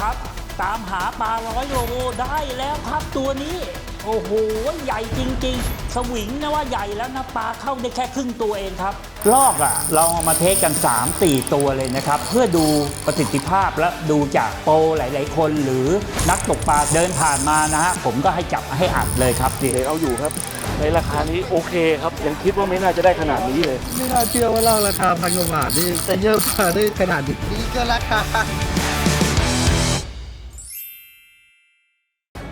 ครับ ตามหาปลาร้อยโลได้แล้วครับตัวนี้ โอ้โห ใหญ่จริง ๆ สวิงนะว่าใหญ่แล้วนะปลาเข้าได้แค่ครึ่งตัวเองครับ ลอกอะ่ะ เราเอามาเทสกัน 3-4 ตัวเลยนะครับ เพื่อดูประสิทธิภาพและดูจากโปรหลาย ๆ คนหรือนักตกปลาเดินผ่านมานะฮะผมก็ให้จับให้อัดเลยครับนี่เด็กเอาอยู่ครับ ในราคานี้โอเคครับ ยังคิดว่าไม่น่าจะได้ขนาดนี้เลย ไม่น่าเชื่อว่าเหล่าราคาพันกว่าบาทนี่จะเยอะมาได้ขนาดนี้นี่ก็ราคา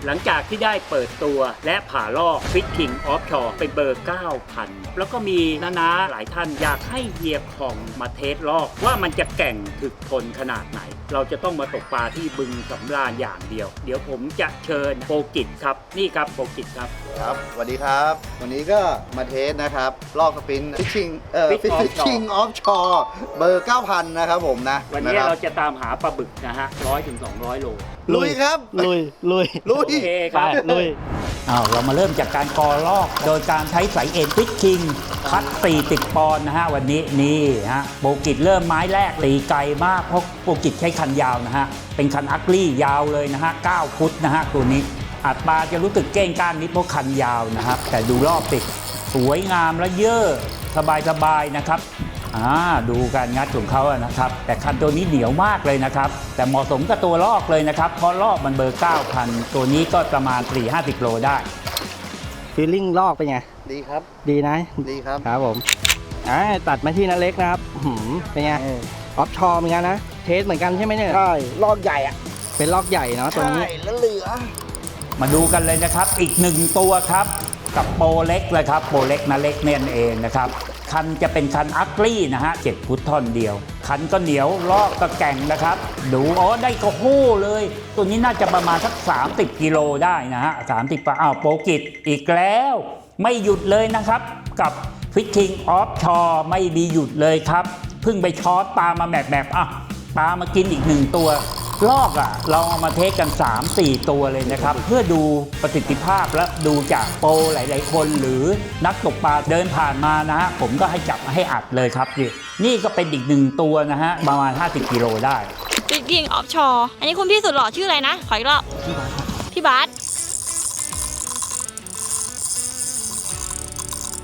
หลังจากที่ได้เปิดตัวและผ่าลอกฟิตคิงออฟชอร์เป็นเบอร์ 9,000 แล้วก็มีนานาหลายท่านอยากให้เฮียของมาเทสลอกว่ามันจะแกร่งถึกทนขนาดไหน เราจะต้องมาตกปลาที่บึงสำราญอย่างเดียว เดี๋ยวผมจะเชิญโปรกิจครับ นี่ครับโปรกิจครับ ครับสวัสดีครับ วันนี้ก็มาเทสนะครับ ลอกสปินฟิชชิงเอ่อ Fish ฟิช Offshore ชิงออฟชอร์เบอร์ 9,000 นะครับผมนะวันนี้ะคบเราจะตามหาปลาบึกนะฮะร้อยถึงสองร้อยโลลุยครับ ลุยลุยลุโอยเคครับลุยอ้าวเรามาเริ่มจากการกอลอก โดยการใช้สายเอ็นฟิชคิง คัด40ปอนด์นะฮะวันนี้นี่ฮะโปรกิจเริ่มไม้แรกตีไกลมากเพราะโปรกิจใช้คันยาวนะฮะ เป็นคันอักลี่ยาวเลยนะฮะ 9 ฟุตนะฮะตัวนี้ อัดปลาจะรู้สึกเก้งก้านนิดเพราะคันยาวนะครับ แต่ดูรอบติดสวยงามและเยอะสบายๆนะครับ อ่าดูการงัดของเขาอะนะครับ แต่คันตัวนี้เหนียวมากเลยนะครับ แต่เหมาะสมกับตัวลอกเลยนะครับ เพราะลอกมันเบอร์ 9,000 ตัวนี้ก็ประมาณ 4-50 โลได้ ฟีลลิ่งลอกเป็นไง ดีครับ ดีนะ ดีครับ ครับผมอ่าตัดมาที่นันเล็กนะครับหืมเป็นไง ออฟชอร์เหมือนกันนะ เทสเหมือนกันใช่ไหมเนี่ย ใช่ลอกใหญ่อะเป็นลอกใหญ่เนาะตัวนี้ใช่แล้วเหลือ มาดูกันเลยนะครับ อีกหนึ่งตัวครับ กับโปรเล็กเลยครับ โปรเล็กนะเล็กเนี่ยเองนะครับ คันจะเป็นคันอักลี่นะฮะเจ็ดฟุตท่อนเดียว คันก็เหนียวลอกก็แก่งนะครับ ดูอ๋อได้กระโห้เลย ตัวนี้น่าจะประมาณสัก 30 กิโลได้นะฮะ30ปอ้าวโปรกิตอีกแล้ว ไม่หยุดเลยนะครับ กับฟิต i ิงออฟชอไม่มีหยุดเลยครับ เพิ่งไปช็อตปลามาแบบแบบๆอะปลามากินอีกหนึ่งตัว ลอกอะเราเอามาเทสกัน 3-4 ตัวเลยนะครับ เพื่อดูประสิทธิภาพและดูจากโปรหลาย ๆ คนหรือนักตกปลาเดินผ่านมานะฮะผมก็ให้จับให้อัดเลยครับนี่นี่ก็เป็นอีกหนึ่งตัวนะฮะประมาณ 50 กิโลได้บิ๊กกิ้งออฟชอร์อันนี้คุณพี่สุดหล่อชื่ออะไรนะ ขออีกรอบพี่บาส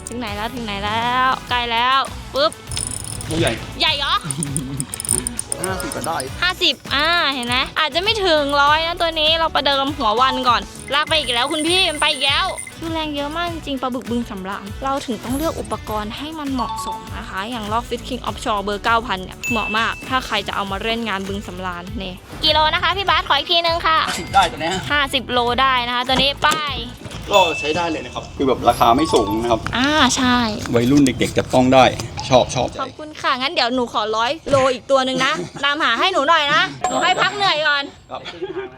ถึงไหนแล้วถึงไหนแล้ว ใกล้แล้วปุ๊บตัวใหญ่ ใหญ่เหรอ 50ก็ได้ 50 อ่า เห็นไหมอาจจะไม่ถึงร้อยนะตัวนี้เราประเดิมหัววันก่อน ลากไปอีกแล้วคุณพี่มันไปอีกแล้วคือแรงเยอะมากจริงๆปลาบึกบึงสำราญเราถึงต้องเลือกอุปกรณ์ให้มันเหมาะสมนะคะ อย่างลอกฟิตคิงออฟชอร์เบอร์ 9,000 เนี่ย เหมาะมาก ถ้าใครจะเอามาเล่นงานบึงสำราญเนี่ยกิโลนะคะ พี่บาสขออีกทีนึงค่ะสิบได้ตัวเนี้ย50 โลได้นะคะ ตัวนี้ป้ายก็ใช้ได้เลยนะครับ คือแบบราคาไม่สูงนะครับ อ่าใช่ วัยรุ่นเด็กๆจะต้องได้ ชอบชอบขอบคุณค่ะ งั้นเดี๋ยวหนูขอร้อยโลอีกตัวหนึ่งนะ ตามหาให้หนูหน่อยนะ หนูให้พักเหนื่อยก่อน ครับ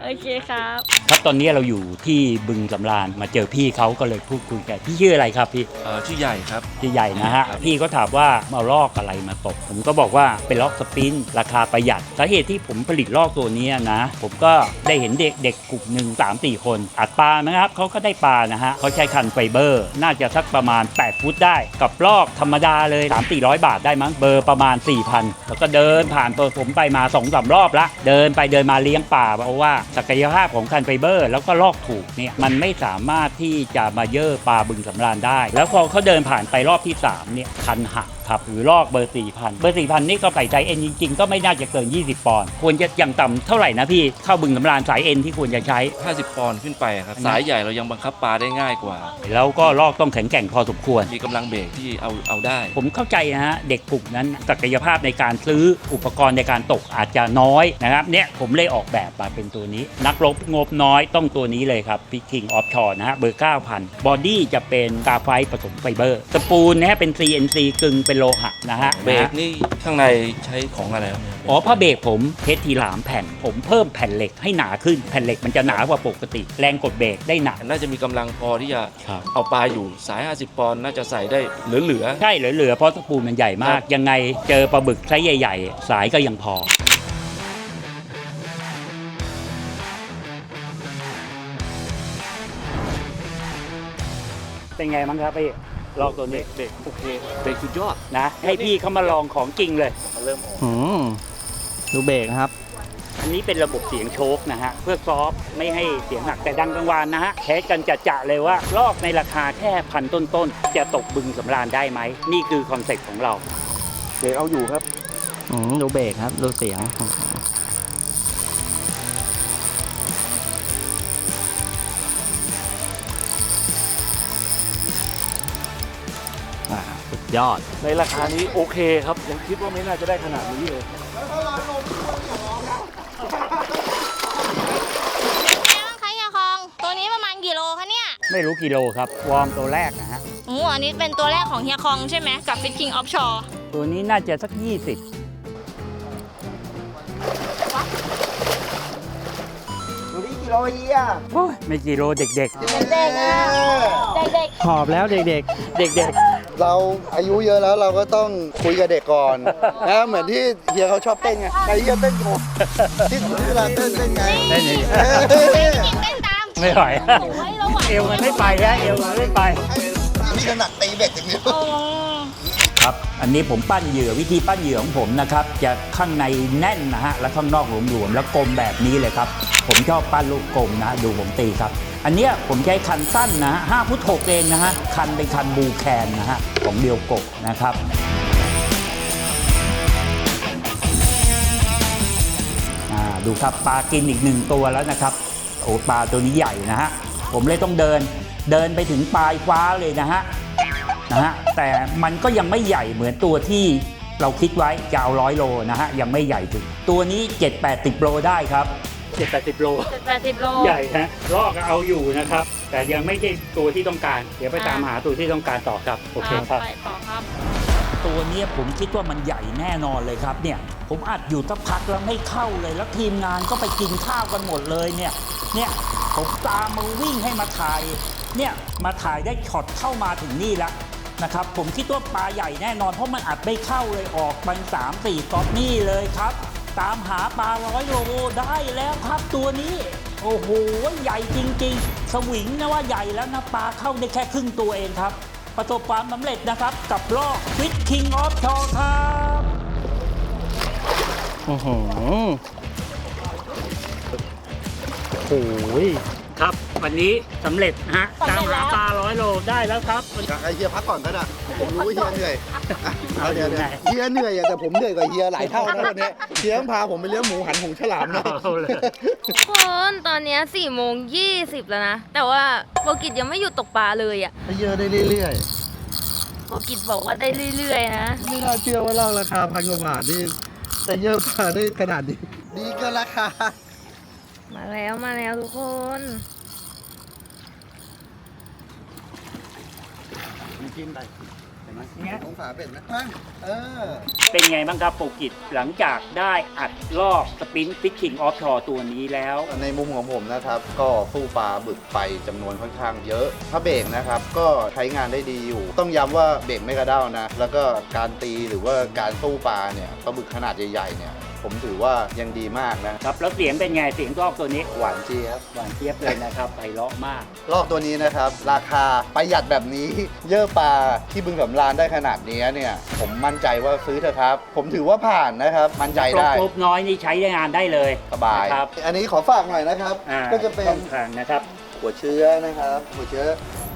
โอเคครับ ครับตอนนี้เราอยู่ที่บึงสำราญมาเจอพี่เขาก็เลยพูดคุยกันพี่ชื่ออะไรครับพี่เอ่อชื่อใหญ่ครับที่ใหญ่นะฮะพี่ก็ถามว่าเอาลอกอะไรมาตก ผมก็บอกว่าเป็นลอกสปิน ราคาประหยัดสาเหตุที่ผมผลิตลอกตัวเนี้ยนะ ผมก็ได้เห็นเด็กเด็กกลุ่มหนึ่งสามสี่คนอัดปลานะครับเขาก็ได้ปลานะฮะเขาใช้คันไฟเบอร์ น่าจะสักประมาณ 8 ฟุตได้ กับลอกธรรมดาเลย 3 4 0 0 บาทได้มั้งเบอร์ประมาณ 4,000 แล้วก็เดินผ่านตัวผมไปมา2อสรอบละ เดินไปเดินมาเลี้ยงป่า เพราะว่าศักยภาพของคันไฟเบอร์ แล้วก็ลอกถูกเนี่ยมันไม่สามารถที่จะมาเย่อปลาบึงสำราญได้ แล้วพอเขาเดินผ่านไปรอบที่3เนี่ยคันหักครับหรือลอกเบอร์ 4,000 เบอร์ 4,000 นี่ก็ใส่ใจเอ็นจริงๆ ก็ไม่น่าจะเกิน 20 ปอนด์ควรจะอย่างต่ำเท่าไหร่นะพี่ เข้าบึงสำราญสายเอ็นที่ควรจะใช้ 50 ปอนด์ขึ้นไปครับอันนี้สายใหญ่เรายังบังคับปลาได้ง่ายกว่า แล้วก็ลอกต้องแข็งแกร่งพอสมควร มีกำลังเบรกที่เอาเอาได้ ผมเข้าใจนะฮะ เด็กกลุ่มนั้นศักยภาพในการซื้ออุปกรณ์ในการตกอาจจะน้อยนะครับเนี่ยผมเลยออกแบบมาเป็นตัวนี้ นักรบงบน้อยต้องตัวนี้เลยครับพิคิงออฟชอร์นะฮะเบอร์ 9,000 บอดี้จะเป็นกาไฟผสมไฟเบอร์สปูลนะฮะเป็น CNC กึ่งเป็นโลหะนะฮะเบรนะกฮะนี่ข้างในใช้ของอะไรครับเนี่ยอ๋อผ้าเบรกผมเพชรทีหลามแผ่น ผมเพิ่มแผ่นเหล็กให้หนาขึ้นแผ่นเหล็กมันจะหนากว่าปกติ แรงกดเบรกได้หนา น่าจะมีกำลังพอที่จะครับ เอาปลาอยู่สาย 50 ปอนด์น่าจะใส่ได้เหลือ ใช่เหลือๆเพราะสปูลมันใหญ่มากยังไงเจอปลาบึกไซส์ใหญ่ ๆ สายก็ยังพอ เป็นไงมั้งครับพี่ ลอกตัวนี้ๆเบรกโอเคเบรกสุดยอดนะ ให้พี่เขามาลองของจริงเลยมาเริ่มออกหืมดูเบรกนะครับ อันนี้เป็นระบบเสียงโชคนะฮะ เพื่อซอฟต์ไม่ให้เสียงหักแต่ดังกลางวานนะฮะเทสกันจะจะๆเลยว่า ลอกในราคาแค่พันต้นๆ จะตกบึงสำราญได้ไหม นี่คือคอนเซ็ปต์ของเรา เดี๋ยวเอาอยู่ครับ อืมดูเบรกครับ ดูเสียง ยอด ในราคานี้โอเคครับยังคิดว่าไม่น่าจะได้ขนาดนี้เลยไงบ้างคะเฮียคอง ตัวนี้ประมาณกี่โลคะเนี่ยไม่รู้กิโลครับ วอร์มตัวแรกนะฮะโอ้อันนี้เป็นตัวแรกของเฮียคองใช่ไหมกับ Fit King Offshore ตัวนี้น่าจะสัก 20 ดูนี่กิโลเฮียโอ้ยไม่กิโลเด็ก เด็กๆนะเด็กหอบแล้วเด็ก ๆ เด็ก เราอายุเยอะแล้วเราก็ต้องคุยกับเด็กก่อนนะเหมือนที่เฮียเขาชอบเต้นไงใครเฮียเต้นโชว์ที่ที่เวลาเต้นเต้นไงๆได้นี่เฮ้ยๆเต้นตามไม่ไหว โอ้ยเราไหวเอวมันไม่ไปแล้วเอวมันไม่ไป นี่ขนาดตีเบ็ดอย่างเดียวโอ้ครับอันนี้ผมปั้นเหยื่อวิธีปั้นเหยื่อของผมนะครับ จะข้างในแน่นนะฮะ แล้วข้างนอกหลวมๆแล้วกลมแบบนี้เลยครับ ผมชอบปั้นลูกกลมนะ ดูผมตีครับ อันเนี้ยผมใช้คันสั้นนะฮะห้าฟุตหกเองนะฮะ คันเป็นคันบูแคนนะฮะ ของเดียวกบนะครับอ่าดูครับปลากินอีกหนึ่งตัวแล้วนะครับโอ้ปลาตัวนี้ใหญ่นะฮะผมเลยต้องเดินเดินไปถึงปลายฟ้าเลยนะฮะนะฮะแต่มันก็ยังไม่ใหญ่เหมือนตัวที่เราคิดไว้จะเอาร้อยโลนะฮะยังไม่ใหญ่ถึง ตัวนี้ 7-80โลได้ครับ 7-80โลแปดสิบโล ใหญ่ฮะลอกเอาอยู่นะครับ แต่ยังไม่ใช่ตัวที่ต้องการ เดี๋ยวไปตามหาตัวที่ต้องการต่อครับ โอเคครับ ไปต่อครับ ตัวเนี้ยผมคิดว่ามันใหญ่แน่นอนเลยครับเนี่ย ผมอัดอยู่สักพักแล้วไม่เข้าเลย แล้วทีมงานก็ไปกินข้าวกันหมดเลยเนี่ย เนี่ยผมตามมาวิ่งให้มาถ่าย เนี่ยมาถ่ายได้ช็อตเข้ามาถึงนี่แล้วนะครับ ผมคิดว่าปลาใหญ่แน่นอนเพราะมันอัดไม่เข้าเลยออกมันสามสี่ก๊อกนี่เลยครับ ตามหาปลาร้อยโลได้แล้วครับตัวนี้ โอ้โห ใหญ่จริง ๆ สวิงนะว่าใหญ่แล้วนะปลาเข้าได้แค่ครึ่งตัวเองครับ ประสบความสำเร็จนะครับ กับลอกฟิตคิงออฟชอครับ โอ้โหโอ้ย ครับ วันนี้สำเร็จฮะสำเร็จตามหาแล้วปลาร้อยโลได้แล้วครับ ไอเฮียพักก่อนก็ได้ผมรู้ว่าเฮียเหนื่อยอะเอาเดี๋ยวอยู่เดี๋ยวไหนเฮียเหนื่อยอะแต่ผมเหนื่อยกว่าเฮียหลายเท่านะวันนี้เฮียต้องพาผมไปเลี้ยงหมูหันหงฉลามนะเอาเลย ทุกคนตอนเนี้4ี่โมงยีแล้วนะ แต่ว่าโบกิจยังไม่หยุดตกปลาเลยอะ่ะให้เยอะได้เรื่อยโบกิจบอกว่าได้เรื่อยๆนะ ๆไม่น่าเชื่อว่าลอกราคาพันกว่าบาทนี่แต่เยอะพาได้ขนาดนี้ดีเกินราคา มาแล้วมาแล้วทุกคนกินไปเห็นไหมเนี่ยองศาเป็ดนะนั่นเออ เป็นไงบ้างครับโปรกิจหลังจากได้อัดลอกสปินฟิตคิงออฟชอตัวนี้แล้ว ในมุมของผมนะครับ ก็สู้ปลาบึกไปจำนวนค่อนข้างเยอะ ถ้าเบรกนะครับ ก็ใช้งานได้ดีอยู่ ต้องย้ำว่าเบรกไม่กระเด้านะ แล้วก็การตีหรือว่าการสู้ปลาเนี่ยปลาบึกขนาดใหญ่ๆเนี่ย ผมถือว่ายังดีมากนะครับ แล้วเสียงเป็นไงเสียงลอกตัวนี้ หวานเจี๊ยบ หวานเจี๊ยบเลยนะครับไพเราะมาก ลอกตัวนี้นะครับ ราคาประหยัดแบบนี้ เยอะปลาที่บึงสำราญได้ขนาดนี้เนี่ย ผมมั่นใจว่าซื้อเถอะครับ ผมถือว่าผ่านนะครับ มั่นใจได้กรบน้อยนี่ใช้ได้งานได้เลยสบาย นะครับอันนี้ขอฝากหน่อยนะครับ อ่าก็จะเป็นช่องทางนะครับ หัวเชื้อนะครับหัวเชื้อ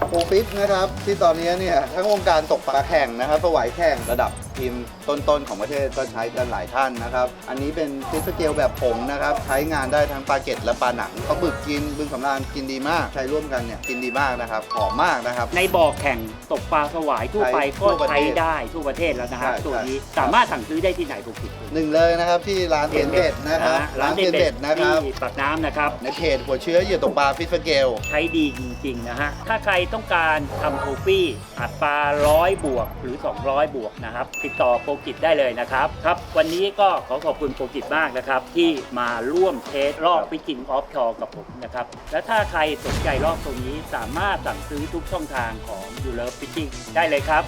โคฟิตนะครับ ที่ตอนนี้เนี่ยทั้งวงการตกปลาแข่งนะครับสวายแข่งระดับ ทีมต้น ๆ ของประเทศก็ใช้กันหลายท่านนะครับ อันนี้เป็นฟิสเกลแบบผงนะครับ ใช้งานได้ทั้งปลาเก็ตและปลาหนังปลาบึกกินบึงสำราญกินดีมาก ใช้ร่วมกันเนี่ยกินดีมากนะครับหอมมากนะครับ ในบ่อแข่งตกปลาสวายทั่วไปใช้ทั่ก็วประเทศใช้ได้ทั่วประเทศแล้วนะฮะใช่ตัวนี้ใช่สามารถสั่งซื้อได้ที่ไหนถูกผิดหนึ่งเลยนะครับที่ร้านเทียนเด็ดนะครับร้านเด็ดเด็ดนะครับ ที่ปากน้ำนะครับ ในเพจหัวเชื้อเหยื่อตกปลาฟิสเกล ใช้ดีจริงๆนะฮะ ถ้าใครต้องการทำโทฟี่อัดปลาร้อยบวกหรือ 200 บวกนะครับ ติดต่อโปรกิจได้เลยนะครับครับ วันนี้ก็ขอขอบคุณโปรกิจมากนะครับ ที่มาร่วมเทสรอบวิจิงออฟชอกับผมนะครับ และถ้าใครสนใจรอบตรงนี้สามารถสั่งซื้อทุกช่องทางของยูเลฟพิจิงได้เลยครับ